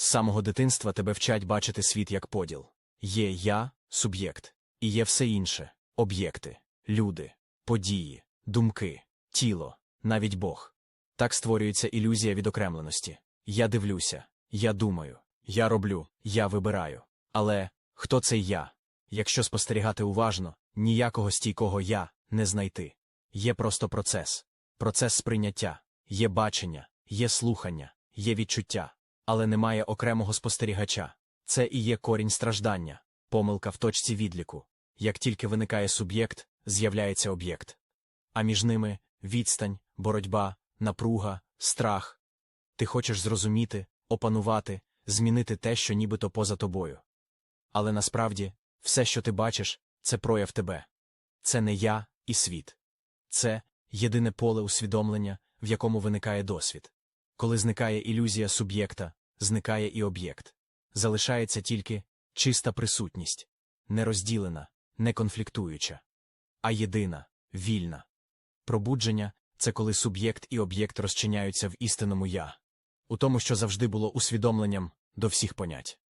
З самого дитинства тебе вчать бачити світ як поділ. Є я, суб'єкт, і є все інше об'єкти, люди, події, думки, тіло, навіть Бог. Так створюється ілюзія відокремленості. Я дивлюся, я думаю, я роблю, я вибираю. Але хто цей я? Якщо спостерігати уважно, ніякого стійкого я не знайти. Є просто процес, процес сприйняття, є бачення, є слухання, є відчуття, але немає окремого спостерігача. Це і є корінь страждання, помилка в точці відліку. Як тільки виникає суб'єкт, з'являється об'єкт. А між ними відстань, боротьба, напруга, страх. Ти хочеш зрозуміти, опанувати, змінити те, що нібито поза тобою. Але насправді, все, що ти бачиш, це прояв тебе. Це не я і світ. Це єдине поле усвідомлення, в якому виникає досвід. Коли зникає ілюзія суб'єкта, зникає і об'єкт. Залишається тільки чиста присутність, нерозділена, не конфліктуюча, а єдина, вільна. Пробудження це коли суб'єкт і об'єкт розчиняються в істинному я, у тому, що завжди було усвідомленням до всіх понять.